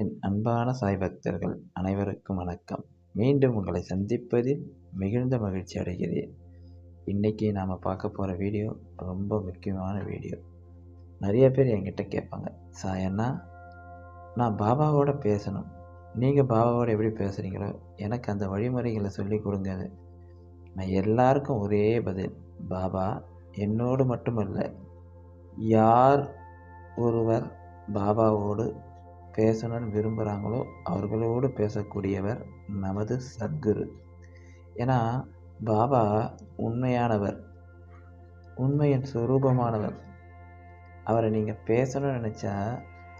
என் அன்பான சாய் பக்தர்கள் அனைவருக்கும் வணக்கம். மீண்டும் உங்களை சந்திப்பதில் மிகுந்த மகிழ்ச்சி அடைகிறேன். இன்றைக்கி நாம் பார்க்க போகிற வீடியோ ரொம்ப முக்கியமான வீடியோ. நிறைய பேர் என்கிட்ட கேட்பாங்க சாயண்ணா நான் பாபாவோட பேசணும். நீங்கள் பாபாவோட எப்படி பேசுகிறீங்களோ எனக்கு அந்த வழிமுறைகளை சொல்லி கொடுங்க. நான் எல்லாருக்கும் ஒரே பதில் பாபா என்னோடு மட்டுமல்ல யார் ஒருவர் பாபாவோடு பேசணும்னு விரும்புகிறாங்களோ அவர்களோடு பேசக்கூடியவர் நமது சத்குரு. ஏன்னா பாபா உண்மையானவர் உண்மையின் சுரூபமானவர். அவரை நீங்கள் பேசணும்னு நினச்சா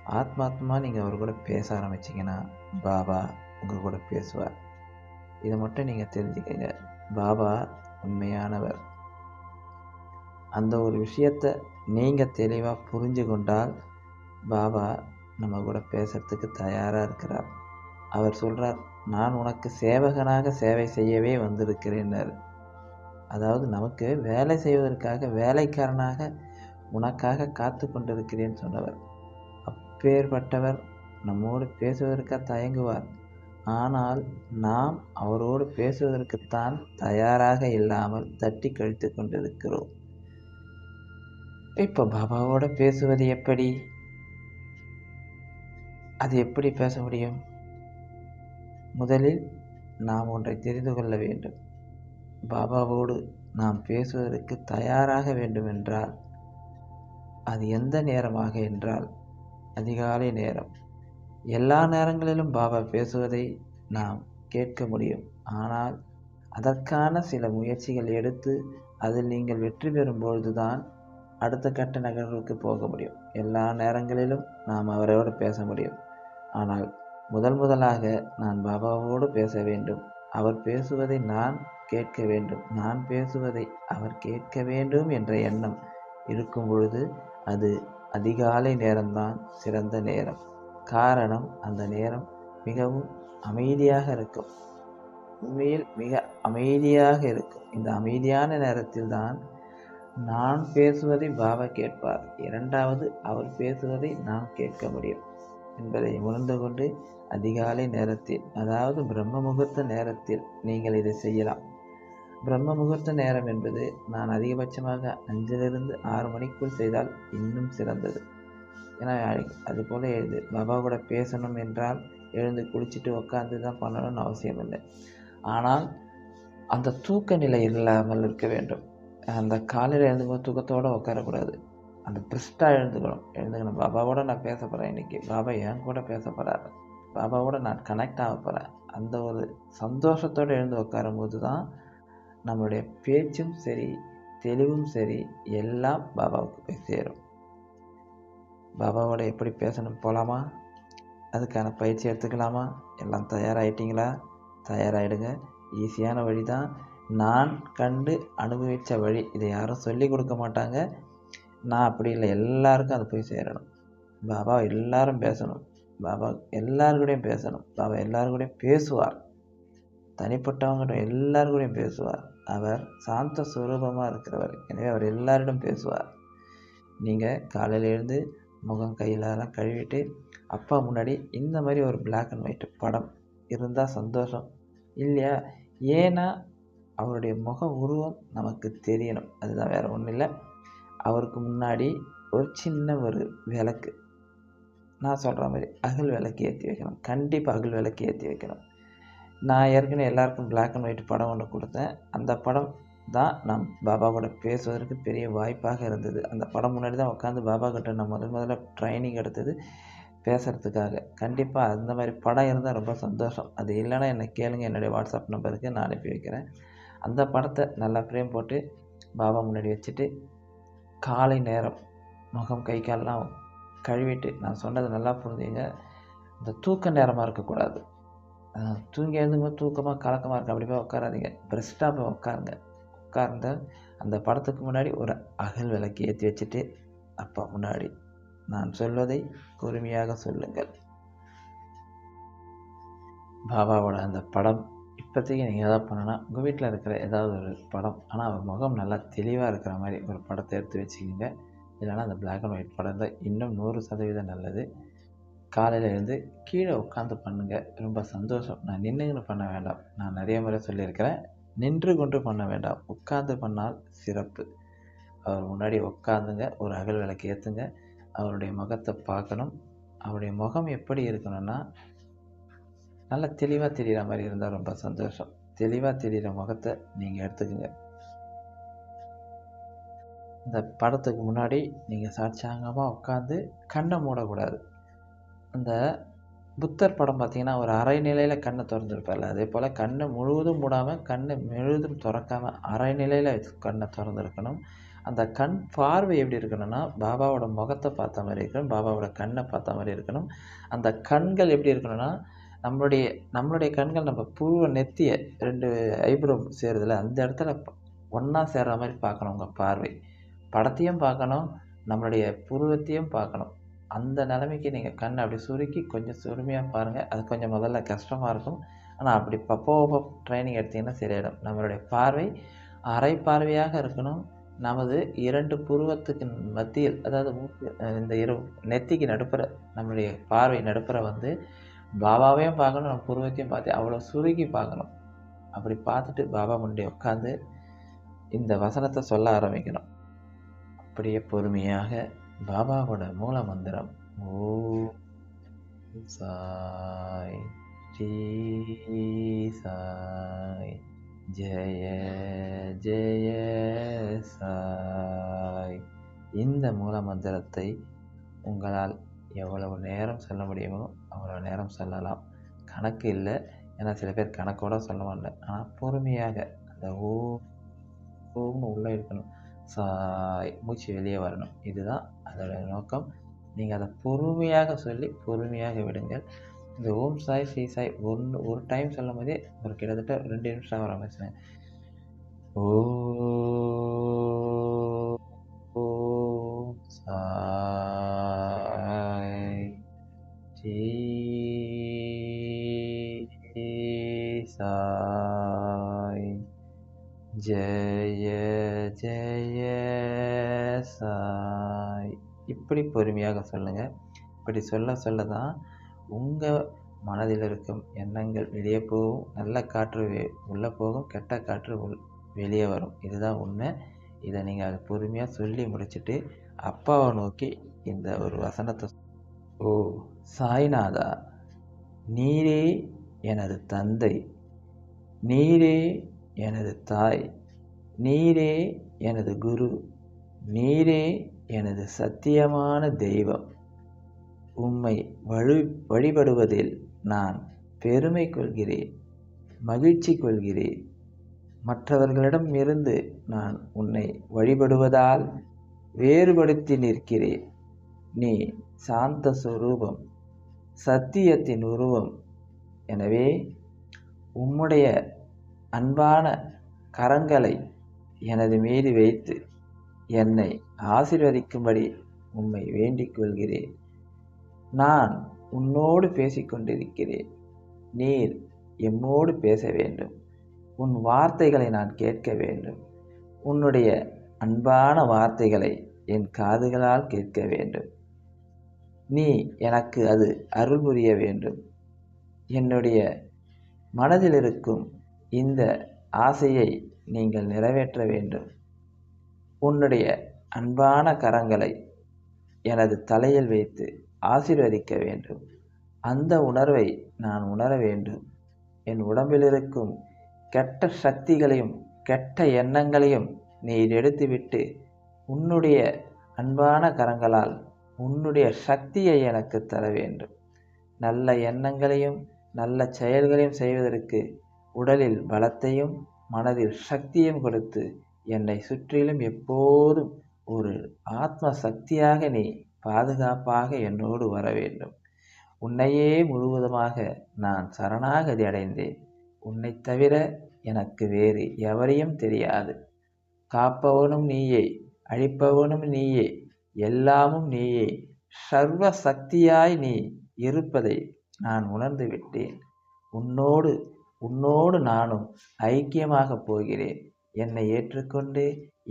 ஆத்மாத்மா நீங்கள் அவர் கூட பேச ஆரம்பிச்சிங்கன்னா பாபா உங்கள் கூட பேசுவார். இதை மட்டும் நீங்கள் தெரிஞ்சுக்கங்க. பாபா உண்மையானவர். அந்த ஒரு விஷயத்தை நீங்கள் தெளிவாக புரிஞ்சு கொண்டால் பாபா நம்ம கூட பேசுகிறதுக்கு தயாராக இருக்கிறார். அவர் சொல்கிறார் நான் உனக்கு சேவகனாக சேவை செய்யவே வந்திருக்கிறேன்னார். அதாவது நமக்கு வேலை செய்வதற்காக வேலைக்காரனாக உனக்காக காத்து கொண்டிருக்கிறேன்னு சொன்னவர். அப்பேற்பட்டவர் நம்மோடு பேசுவதற்காக தயங்குவார். ஆனால் நாம் அவரோடு பேசுவதற்குத்தான் தயாராக இல்லாமல் தட்டி கழித்து கொண்டிருக்கிறோம். இப்போ பாபாவோட பேசுவது எப்படி? அது எப்படி பேச முடியும்? முதலில் நாம் ஒன்றை தெரிந்து கொள்ள வேண்டும். பாபாவோடு நாம் பேசுவதற்கு தயாராக வேண்டுமென்றால் அது எந்த நேரமாக என்றால் அதிகாலை நேரம். எல்லா நேரங்களிலும் பாபா பேசுவதை நாம் கேட்க முடியும். ஆனால் அதற்கான சில முயற்சிகள் எடுத்து அதில் நீங்கள் வெற்றி பெறும் பொழுதுதான் அடுத்த கட்ட நகர்வுக்கு போக முடியும். எல்லா நேரங்களிலும் நாம் அவரோடு பேச முடியும். ஆனால் முதல் முதலாக நான் பாபாவோடு பேச வேண்டும். அவர் பேசுவதை நான் கேட்க வேண்டும். நான் பேசுவதை அவர் கேட்க வேண்டும் என்ற எண்ணம் இருக்கும் பொழுது அது அதிகாலை நேரம்தான் சிறந்த நேரம். காரணம் அந்த நேரம் மிகவும் அமைதியாக இருக்கும். உண்மையில் மிக அமைதியாக இருக்கும். இந்த அமைதியான நேரத்தில் தான் நான் பேசுவதை பாபா கேட்பார். இரண்டாவது அவர் பேசுவதை நாம் கேட்க முடியும். என்பதை உணர்ந்து கொண்டு அதிகாலை நேரத்தில் அதாவது பிரம்ம முகூர்த்த நேரத்தில் நீங்கள் இதை செய்யலாம். பிரம்ம முகூர்த்த நேரம் என்பது நான் அதிகபட்சமாக அஞ்சிலிருந்து ஆறு மணிக்குள் செய்தால் இன்னும் சிறந்தது. ஏன்னா அதுபோல் எழுது பாபா கூட பேசணும் என்றால் எழுந்து குளிச்சுட்டு உட்காந்து தான் பண்ணணும்னு அவசியம் இல்லை. ஆனால் அந்த தூக்க நிலை இல்லாமல் இருக்க வேண்டும். அந்த காலையில் எழுந்துக்கும்போது தூக்கத்தோடு உட்காரக்கூடாது அந்த பிரிஸ்டாக எழுந்துக்கணும். எழுந்துக்கணும். பாபாவோட நான் பேச போகிறேன் இன்றைக்கி பாபா என் கூட பேச போகிறாரு பாபாவோட நான் கனெக்ட் ஆக போகிறேன் அந்த ஒரு சந்தோஷத்தோடு எழுந்து உட்காரும்போது தான் நம்மளுடைய பேச்சும் சரி தெளிவும் சரி எல்லாம் பாபாவுக்கு போய் சேரும். பாபாவோட எப்படி பேசணும் போகலாமா அதுக்கான பயிற்சி எடுத்துக்கலாமா? எல்லாம் தயாராகிட்டிங்களா தயாராகிடுங்க ஈஸியான வழி தான் நான் கண்டு அனுபவித்த வழி. இதை யாரும் சொல்லி கொடுக்க மாட்டாங்க. நான் அப்படி இல்லை. எல்லாருக்கும் அது போய் சேரணும். பாபா எல்லாரும் பேசணும். பாபா எல்லாருக்கூடையும் பேசணும். பாபா எல்லாருக்கூடையும் பேசுவார். தனிப்பட்டவங்கிட்ட எல்லாருக்கூடையும் பேசுவார். அவர் சாந்த சுரூபமாக இருக்கிறவர். எனவே அவர் எல்லாரிடம் பேசுவார். நீங்கள் காலையில் எழுந்து முகம் கையிலலாம் கழுவிட்டு அப்பா முன்னாடி இந்த மாதிரி ஒரு பிளாக் அண்ட் ஒயிட் படம் இருந்தால் சந்தோஷம். இல்லையா? ஏன்னா அவருடைய முக உருவம் நமக்கு தெரியணும். அதுதான் வேறு ஒன்றும் இல்லை. அவருக்கு முன்னாடி ஒரு சின்ன ஒரு விளக்கு. நான் சொல்கிற மாதிரி அகல் விளக்கு ஏற்றி வைக்கணும். கண்டிப்பாக அகல் விளக்கு ஏற்றி வைக்கணும். நான் ஏற்கனவே எல்லாருக்கும் பிளாக் அண்ட் ஒயிட் படம் ஒன்று கொடுத்தேன். அந்த படம் தான் நம் பாபாவோட பேசுவதற்கு பெரிய வாய்ப்பாக இருந்தது. அந்த படம் முன்னாடி தான் உட்காந்து பாபா கிட்ட நான் முதல் முதல்ல ட்ரைனிங் எடுத்தது பேசுகிறதுக்காக கண்டிப்பாக அந்த மாதிரி படம் இருந்தால் ரொம்ப சந்தோஷம். அது இல்லைன்னா என்னை கேளுங்க. என்னுடைய வாட்ஸ்அப் நம்பருக்கு நான் அனுப்பி வைக்கிறேன். அந்த படத்தை நல்லா ஃப்ரேம் போட்டு பாபா முன்னாடி வச்சுட்டு காலை நேரம் முகம் கை கால்லாம் கழுவிட்டு நான் சொன்னது நல்லா புரிஞ்சுங்க. இந்த தூக்க நேரமாக இருக்கக்கூடாது. தூங்கி எழுந்துங்க தூக்கமாக கலக்கமாக இருக்குது அப்படி போய் உட்காராதீங்க. பெஸ்ட்டாக போய் உட்காருங்க. உட்கார்ந்து அந்த படத்துக்கு முன்னாடி ஒரு அகல் விளக்கு ஏற்றி வச்சுட்டு அப்பா முன்னாடி நான் சொல்வதை பொறுமையாக சொல்லுங்கள். பாபாவோட அந்த படம் இப்போதைக்கு நீங்கள் எதாவது பண்ணணும்னா உங்கள் வீட்டில் இருக்கிற ஏதாவது ஒரு படம் ஆனால் அவர் முகம் நல்லா தெளிவாக இருக்கிற மாதிரி ஒரு படத்தை எடுத்து வச்சுக்கோங்க. இல்லைனா அந்த பிளாக் அண்ட் ஒயிட் படம் தான் இன்னும் நூறு சதவீதம் நல்லது. காலையில் எழுந்து கீழே உட்காந்து பண்ணுங்கள் ரொம்ப சந்தோஷம். நான் நின்றுங்கன்னு பண்ண வேண்டாம். நான் நிறைய முறை சொல்லியிருக்கிறேன். நின்று கொண்டு பண்ண வேண்டாம். உட்காந்து பண்ணால் சிறப்பு. அவர் முன்னாடி உட்காந்துங்க ஒரு அகல் விளக்கு ஏற்றுங்க அவருடைய முகத்தை பார்க்கணும். அவருடைய முகம் எப்படி இருக்கணும்னா நல்லா தெளிவாக தெரிகிற மாதிரி இருந்தால் ரொம்ப சந்தோஷம். தெளிவாக தெரிகிற முகத்தை நீங்கள் எடுத்துக்கோங்க. இந்த படத்துக்கு முன்னாடி நீங்கள் சாட்சாங்கமாக உட்காந்து கண்ணை மூடக்கூடாது. அந்த புத்தர் படம் பார்த்தீங்கன்னா ஒரு அரை நிலையில் கண்ணை திறந்துருப்பார்ல அதே போல் கண்ணை முழுவதும் மூடாமல் கண்ணை முழுவதும் திறக்காமல் அரை நிலையில் கண்ணை திறந்துருக்கணும். அந்த கண் பார்வை எப்படி இருக்கணும்னா பாபாவோட முகத்தை பார்த்த மாதிரி இருக்கணும் பாபாவோட கண்ணை பார்த்த மாதிரி இருக்கணும். அந்த கண்கள் எப்படி இருக்கணும்னா நம்மளுடைய நம்மளுடைய கண்கள் நம்ம புருவ நெத்திய ரெண்டு ஐப்ரோ சேருதில்ல அந்த இடத்துல ஒன்றா சேர்ற மாதிரி பார்க்கணும் உங்கள் பார்வை. படத்தையும் பார்க்கணும் நம்மளுடைய புருவத்தையும் பார்க்கணும். அந்த நிலைமைக்கு நீங்கள் கண் அப்படி சுருக்கி கொஞ்சம் சுருமையாக பாருங்கள் அது கொஞ்சம் முதல்ல கஷ்டமாக இருக்கும். ஆனால் அப்படி பப்போ ட்ரைனிங் எடுத்திங்கன்னா சரியாயிடும். நம்மளுடைய பார்வை அரை பார்வையாக இருக்கணும். நமது இரண்டு புருவத்துக்கு மத்தியில் அதாவது இந்த இரு நெத்திக்கு நடுப்புற நம்மளுடைய பார்வை நடுப்புற வந்து பாபாவையும் பார்க்கணும் நம்ம புருவத்தையும் பார்த்து அவ்வளோ சுருக்கி பார்க்கணும். அப்படி பார்த்துட்டு பாபா முன்னாடி உட்காந்து இந்த வசனத்தை சொல்ல ஆரம்பிக்கணும். அப்படியே பொறுமையாக பாபாவோட மூல மந்திரம் ஓ சாய் ஸ்ரீ சாய் ஜெய ஜெய சாய். இந்த மூல மந்திரத்தை உங்களால் எவ்வளவு நேரம் சொல்ல முடியுமோ அவ்வளோ நேரம் சொல்லலாம். கணக்கு இல்லை. ஏன்னா சில பேர் கணக்கோட சொல்ல மாட்டேன் ஆனால் பொறுமையாக அந்த ஓ ஓம்னு உள்ளே இருக்கணும். சாய் மூச்சு வெளியே வரணும். இதுதான் அதோட நோக்கம். நீங்கள் அதை பொறுமையாக சொல்லி பொறுமையாக விடுங்கள். இந்த ஓம் சாய் ஸ்ரீ சாய் ஒன்று ஒரு டைம் சொல்லும் போதே ஒரு கிட்டத்தட்ட ரெண்டு நிமிஷம் வர மாதிரி ஓ ஜெய ஜெய சாய் இப்படி பொறுமையாக சொல்லுங்கள் இப்படி சொல்ல சொல்ல தான் உங்கள் மனதில் இருக்கும் எண்ணங்கள் வெளியே போகும். நல்ல காற்று வெ உள்ளே போகும். கெட்ட காற்று உள் வெளியே வரும். இதுதான் உண்மை. இதை நீங்கள் அது பொறுமையாக சொல்லி முடிச்சுட்டு அப்பாவை நோக்கி இந்த ஒரு வசனத்தை ஓ சாய்நாதா நீரே எனது தந்தை. நீரே எனது தாய் நீரே எனது குரு நீரே எனது சத்தியமான தெய்வம். உம்மை வழி வழிபடுவதில் நான் பெருமை கொள்கிறேன் மகிழ்ச்சி கொள்கிறேன். மற்றவர்களிடம் இருந்து நான் உன்னை வழிபடுவதால் வேறுபடுத்தி நிற்கிறேன். நீ சாந்த சுரூபம் சத்தியத்தின் உருவம். எனவே உம்முடைய அன்பான கரங்களை எனது மீது வைத்து என்னை ஆசிர்வதிக்கும்படி உம்மை வேண்டிக் கொள்கிறேன். நான் உன்னோடு பேசிக்கொண்டிருக்கிறேன். நீர் எம்மோடு பேச வேண்டும். உன் வார்த்தைகளை நான் கேட்க வேண்டும். உன்னுடைய அன்பான வார்த்தைகளை என் காதுகளால் கேட்க வேண்டும். நீ எனக்கு அது அருள் புரிய வேண்டும். என்னுடைய மனதில் இருக்கும் இந்த ஆசையை நீங்கள் நிறைவேற்ற வேண்டும். உன்னுடைய அன்பான கரங்களை எனது தலையில் வைத்து ஆசீர்வதிக்க வேண்டும். அந்த உணர்வை நான் உணர வேண்டும். என் உடம்பில் இருக்கும் கெட்ட சக்திகளையும் கெட்ட எண்ணங்களையும் நீ எடுத்துவிட்டு உன்னுடைய அன்பான கரங்களால் உன்னுடைய சக்தியை எனக்கு தர வேண்டும். நல்ல எண்ணங்களையும் நல்ல செயல்களையும் செய்வதற்கு உடலில் பலத்தையும் மனதில் சக்தியும் கொடுத்து என்னை சுற்றிலும் எப்போதும் ஒரு ஆத்ம சக்தியாக நீ பாதுகாப்பாக என்னோடு வர வேண்டும். உன்னையே முழுவதுமாக நான் சரணாகதி அடைந்தேன். உன்னை தவிர எனக்கு வேறு எவரையும் தெரியாது. காப்பவனும் நீயே அழிப்பவனும் நீயே எல்லாமும் நீயே சர்வ சக்தியாய் நீ இருப்பதை நான் உணர்ந்து விட்டேன். உன்னோடு உன்னோடு நானும் ஐக்கியமாக போகிறேன். என்னை ஏற்றுக்கொண்டு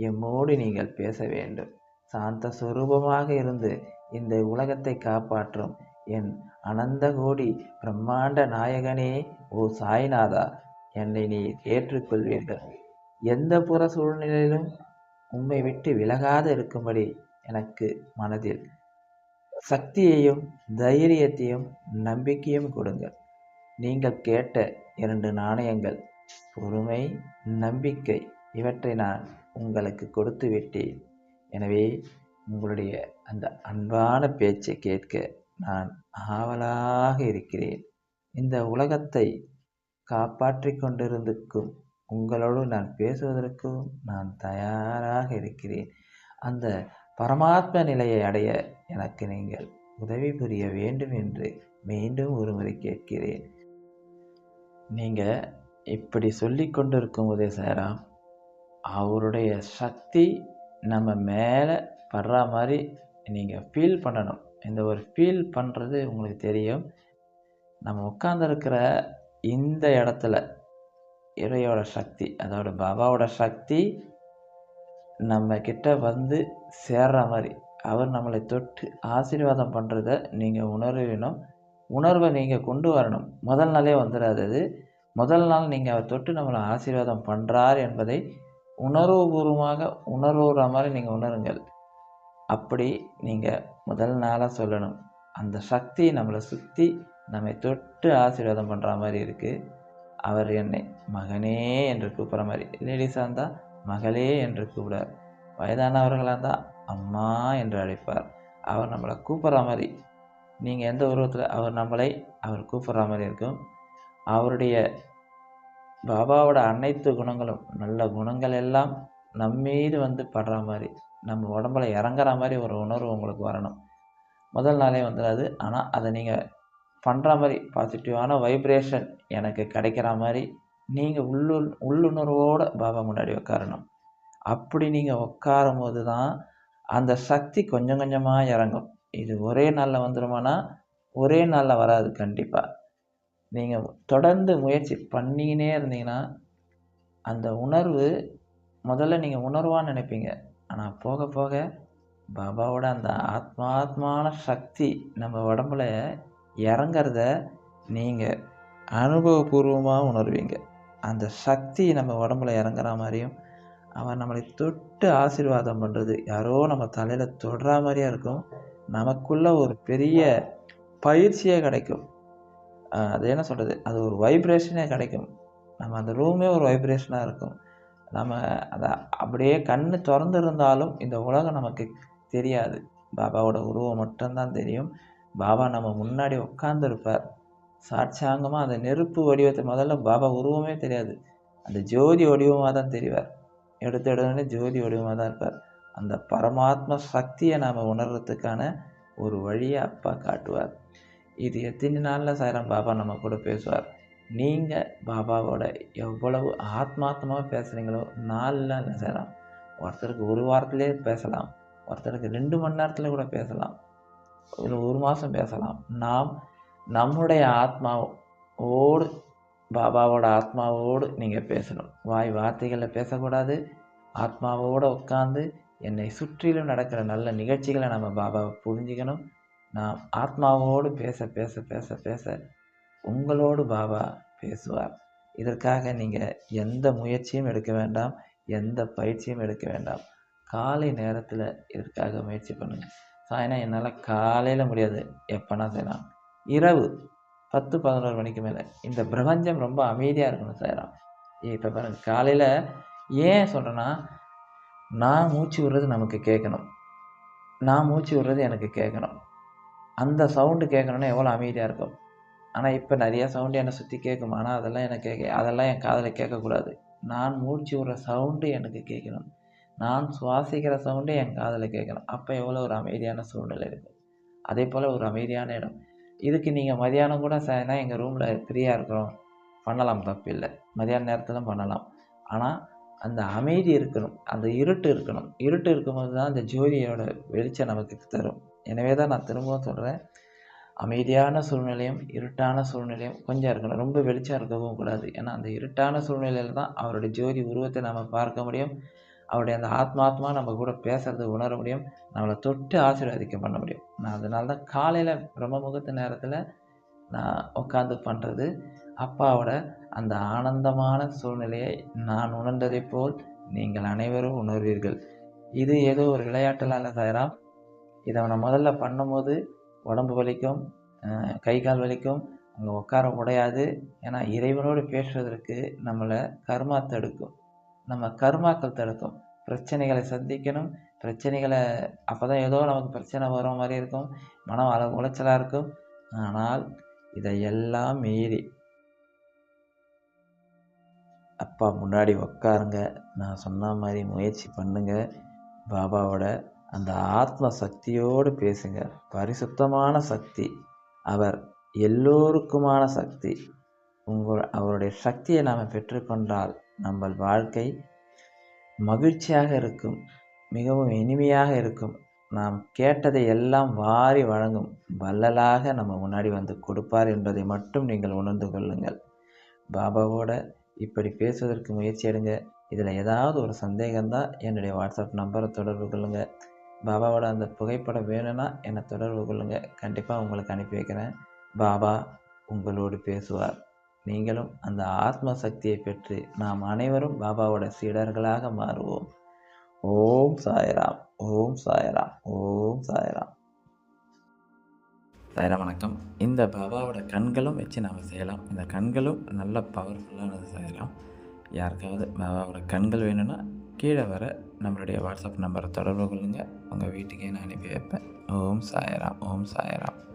எம்மோடு நீங்கள் பேச வேண்டும். சாந்த சுரூபமாக இருந்து இந்த உலகத்தை காப்பாற்றும் என் அனந்த கோடி பிரம்மாண்ட நாயகனே ஓ சாய்நாதா என்னை நீ ஏற்றுக்கொள்வீர்கள் எந்த புற சூழ்நிலையிலும் உம்மை விட்டு விலகாது இருக்கும்படி எனக்கு மனதில் சக்தியையும் தைரியத்தையும் நம்பிக்கையும் கொடுங்கள். நீங்கள் கேட்ட இரண்டு நாணயங்கள் பொறுமை நம்பிக்கை இவற்றை நான் உங்களுக்கு கொடுத்து விட்டேன். எனவே உங்களுடைய அந்த அன்பான பேச்சை கேட்க நான் ஆவலாக இருக்கிறேன். இந்த உலகத்தை காப்பாற்றி கொண்டிருந்துக்கும் உங்களோடு நான் பேசுவதற்கும் நான் தயாராக இருக்கிறேன். அந்த பரமாத்ம நிலையை அடைய எனக்கு நீங்கள் உதவி புரிய வேண்டும் என்று மீண்டும் ஒருமுறை கேட்கிறேன். நீங்கள் இப்படி சொல்லி கொண்டிருக்கும் போதே சாராம் அவருடைய சக்தி நம்ம மேலே படுற மாதிரி நீங்கள் ஃபீல் பண்ணணும். இந்த ஒரு ஃபீல் பண்ணுறது உங்களுக்கு தெரியும். நம்ம உட்காந்துருக்கிற இந்த இடத்துல இறையோட சக்தி அதோட பாபாவோட சக்தி நம்ம கிட்ட வந்து சேர்ற மாதிரி அவர் நம்மளை தொட்டு ஆசீர்வாதம் பண்ணுறத நீங்கள் உணர வேணும் உணர்வை நீங்கள் கொண்டு வரணும். முதல் நாளே வந்துடாது அது. முதல் நாள் நீங்கள் அவர் தொட்டு நம்மளை ஆசீர்வாதம் பண்ணுறார் என்பதை உணர்வுபூர்வமாக உணர்வுற மாதிரி நீங்கள் உணருங்கள். அப்படி நீங்கள் முதல் நாளாக சொல்லணும். அந்த சக்தி நம்மளை சுற்றி நம்மை தொட்டு ஆசீர்வாதம் பண்ணுற மாதிரி இருக்குது அவர் என்னை மகனே என்று கூப்பிட்ற மாதிரி. லேடிஸாக இருந்தால் மகளே என்று கூப்பிடார் வயதானவர்களாக இருந்தால் அம்மா என்று அழைப்பார். அவர் நம்மளை கூப்பிட்ற மாதிரி. நீங்கள் எந்த உருவத்தில் அவர் நம்மளை அவர் கூப்பிட்ற மாதிரி இருக்கும்? அவருடைய பாபாவோட அனைத்து குணங்களும் நல்ல குணங்கள் எல்லாம் நம்மீது வந்து படுற மாதிரி நம்ம உடம்புல இறங்குற மாதிரி ஒரு உணர்வு உங்களுக்கு வரணும். முதல் நாளே வந்துடாது. ஆனால் அதை நீங்கள் பண்ணுற மாதிரி பாசிட்டிவான வைப்ரேஷன் எனக்கு கிடைக்கிற மாதிரி நீங்கள் உள்ளு உள்ளுணர்வோடு பாபா முன்னாடி உட்காரணும். அப்படி நீங்கள் உட்காரும் போது தான் அந்த சக்தி கொஞ்சம் கொஞ்சமாக இறங்கும். இது ஒரே நாளில் வந்துடுமானா ஒரே நாளில் வராது கண்டிப்பாக நீங்கள் தொடர்ந்து முயற்சி பண்ணிக்கினே இருந்தீங்கன்னா அந்த உணர்வு முதல்ல நீங்கள் உணர்வான்னு நினைப்பீங்க. ஆனால் போக போக பாபாவோட அந்த ஆத்மாத்மான சக்தி நம்ம உடம்புல இறங்கிறத நீங்கள் அனுபவபூர்வமாக உணர்வீங்க. அந்த சக்தி நம்ம உடம்புல இறங்குற மாதிரியும் அவன் நம்மளை தொட்டு ஆசீர்வாதம் பண்ணுறது யாரோ நம்ம தலையில் தொடுற மாதிரியா இருக்கும். நமக்குள்ள ஒரு பெரிய பயிற்சியே கிடைக்கும். அது என்ன சொல்கிறது அது ஒரு வைப்ரேஷனே கிடைக்கும். நம்ம அந்த ரூமே ஒரு வைப்ரேஷனாக இருக்கும். நம்ம அதை அப்படியே கண் திறந்துருந்தாலும் இந்த உலகம் நமக்கு தெரியாது. பாபாவோட உருவம் மட்டும்தான் தெரியும். பாபா நம்ம முன்னாடி உட்காந்துருப்பார் சாட்சாங்கமாக அந்த நெருப்பு வடிவத்தை முதல்ல பாபா உருவமே தெரியாது. அந்த ஜோதி வடிவமாக தான் தெரிவார். எடுத்த உடனே ஜோதி வடிவமாக தான் இருப்பார். அந்த பரமாத்ம சக்தியை நாம் உணர்கிறதுக்கான ஒரு வழியை அப்பா காட்டுவார். இது எத்தனை நாளில் சாயிரம் பாபா நம்ம கூட பேசுவார்? நீங்கள் பாபாவோட எவ்வளவு ஆத்மார்த்தமாக பேசுகிறீங்களோ நாளில் என்ன செய்யலாம் ஒருத்தருக்கு ஒரு வாரத்திலே பேசலாம். ஒருத்தருக்கு ரெண்டு மணி நேரத்தில் கூட பேசலாம். ஒரு ஒரு மாதம் பேசலாம். நாம் நம்முடைய ஆத்மாவோடு பாபாவோட ஆத்மாவோடு நீங்கள் பேசணும். வாய் வார்த்தைகளில் பேசக்கூடாது. ஆத்மாவோடு உட்காந்து என்னை சுற்றிலும் நடக்கிற நல்ல நிகழ்ச்சிகளை நம்ம பாபாவை புரிஞ்சுக்கணும். நாம் ஆத்மாவோடு பேச பேச பேச பேச உங்களோடு பாபா பேசுவார். இதற்காக நீங்கள் எந்த முயற்சியும் எடுக்க வேண்டாம் எந்த பயிற்சியும் எடுக்க வேண்டாம். காலை நேரத்தில் இதற்காக முயற்சி பண்ணுங்கள் சாயனா என்னால் காலையில் முடியாது. எப்போனா செய்யலாம். இரவு பத்து பதினோரு மணிக்கு மேலே. இந்த பிரபஞ்சம் ரொம்ப அமைதியாக இருக்கணும் சாயராம் இப்போ பாருங்கள் காலையில் ஏன் சொல்கிறேன்னா நான் மூச்சு விடுறது நமக்கு கேட்கணும். நான் மூச்சு விடுறது எனக்கு கேட்கணும். அந்த சவுண்டு கேட்கணுன்னா எவ்வளோ அமைதியாக இருக்கும்? ஆனால் இப்போ நிறையா சவுண்டு என்னை சுற்றி கேட்கும் ஆனால் அதெல்லாம் எனக்கு கேட்க அதெல்லாம் என் காதில் கேட்கக்கூடாது நான் மூச்சு விடுற சவுண்டு எனக்கு கேட்கணும் நான் சுவாசிக்கிற சவுண்டு என் காதில் கேட்கணும் அப்போ எவ்வளோ ஒரு அமைதியான சூழ்நிலை இருக்கும். அதே போல் ஒரு அமைதியான இடம். இதுக்கு நீங்கள் மதியானம் கூட சாயனா எங்கள் ரூமில் ஃப்ரீயாக இருக்கிறோம். பண்ணலாம் தப்பு இல்லை மதியான நேரத்தில் பண்ணலாம். ஆனால் அந்த அமைதி இருக்கணும். அந்த இருட்டு இருக்கணும். இருட்டு இருக்கும்போது தான் அந்த ஜோதியோட வெளிச்சம் நமக்கு தரும். எனவே தான் நான் திரும்பவும் சொல்கிறேன் அமைதியான சூழ்நிலையும் இருட்டான சூழ்நிலையும் கொஞ்சம் இருக்கணும். ரொம்ப வெளிச்சம் இருக்கவும் கூடாது. ஏன்னா அந்த இருட்டான சூழ்நிலையில் தான் அவருடைய ஜோதி உருவத்தை நம்ம பார்க்க முடியும். அவருடைய அந்த ஆத்மாத்மா நம்ம கூட பேசுறது உணர முடியும். நம்மளை தொட்டு ஆசீர்வாதிக்க பண்ண முடியும். நான் அதனால தான் காலையில் பிரம்ம முகூர்த்த நேரத்தில் நான் உட்காந்து பண்ணுறது அப்பாவோட அந்த ஆனந்தமான சூழ்நிலையை நான் உணர்ந்ததைப் போல் நீங்கள் அனைவரும் உணர்வீர்கள். இது ஏதோ ஒரு விளையாட்டுலாம் இல்லை சாயராம் இதை நான் முதல்ல பண்ணும்போது உடம்பு வலிக்கும் கை கால் வலிக்கும். அங்கே உட்கார முடியாது. ஏன்னா இறைவனோடு பேசுவதற்கு நம்மளை கர்மா தடுக்கும் நம்ம கர்மாக்கள் தடுக்கும். பிரச்சனைகளை சந்திக்கணும். பிரச்சனைகளை அப்போ தான் ஏதோ நமக்கு பிரச்சனை வர மாதிரி இருக்கும். மனம் அளவு உளைச்சலாக இருக்கும். ஆனால் இதையெல்லாம் மீறி அப்பா முன்னாடி உட்காருங்க. நான் சொன்ன மாதிரி முயற்சி பண்ணுங்க. பாபாவோட அந்த ஆத்ம சக்தியோடு பேசுங்க. பரிசுத்தமான சக்தி. அவர் எல்லோருக்குமான சக்தி. உங்கள் அவருடைய சக்தியை நாம் பெற்றுக்கொண்டால் நம்ம வாழ்க்கை மகிழ்ச்சியாக இருக்கும். மிகவும் இனிமையாக இருக்கும். நாம் கேட்டதை எல்லாம் வாரி வழங்கும் வள்ளலாக நம்ம முன்னாடி வந்து கொடுப்பார் என்பதை மட்டும் நீங்கள் உணர்ந்து கொள்ளுங்கள். பாபாவோட இப்படி பேசுவதற்கு முயற்சி எடுங்க. இதில் ஏதாவது ஒரு சந்தேகம்தான் என்னுடைய வாட்ஸ்அப் நம்பரை தொடர்பு கொள்ளுங்கள் பாபாவோட அந்த புகைப்படம் வேணும்னா என்னை தொடர்பு கொள்ளுங்கள் கண்டிப்பாக உங்களுக்கு அனுப்பி வைக்கிறேன். பாபா உங்களோடு பேசுவார். நீங்களும் அந்த ஆத்ம சக்தியை பெற்று நாம் அனைவரும் பாபாவோட சீடர்களாக மாறுவோம். ஓம் சாய்ராம். ஓம் சாய்ராம். ஓம் சாய்ராம். சாய்ராம் வணக்கம். இந்த பாபாவோட கண்களும் வச்சு நாம் செய்யலாம். இந்த கண்களும் நல்ல பவர்ஃபுல்லானது சாய்ராம். யாருக்காவது பாபாவோட கண்கள் வேணும்னா கீழே வர நம்மளுடைய வாட்ஸ்அப் நம்பரை தொடர்பு கொள்ளுங்கள் உங்கள் வீட்டுக்கே நான் அனுப்பி வைப்பேன். ஓம் சாயராம் ஓம் சாயராம்.